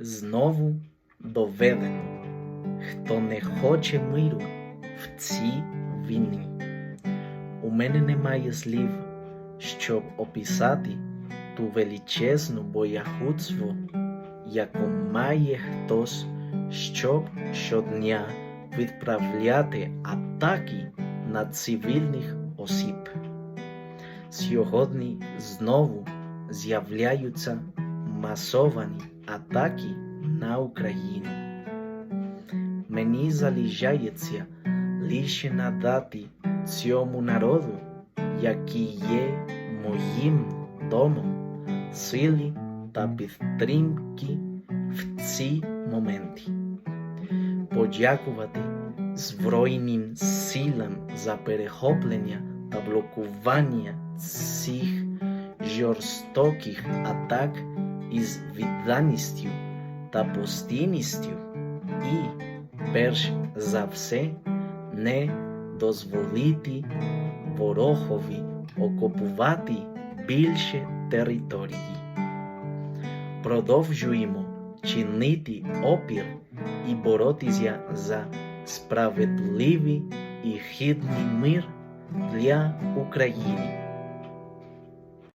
знову доведено, хто не хоче миру в цій війні. У мене немає слів, щоб описати ту величезну боягудство, яку має хтось, щоб щодня відправляти атаки на цивільних осіб. Сьогодні знову з'являються масовані атаки на Україну. Мені залишається лише надати цьому народу, який є моїм домом, сили та підтримки в ці моменти. Подякувати Збройним силам за перехоплення та блокування цих жорстоких атак із відданістю та постійністю і, перш за все, не дозволити ворогові окупувати більше території. Продовжуємо чинити опір і боротися за справедливий і гідний мир для України.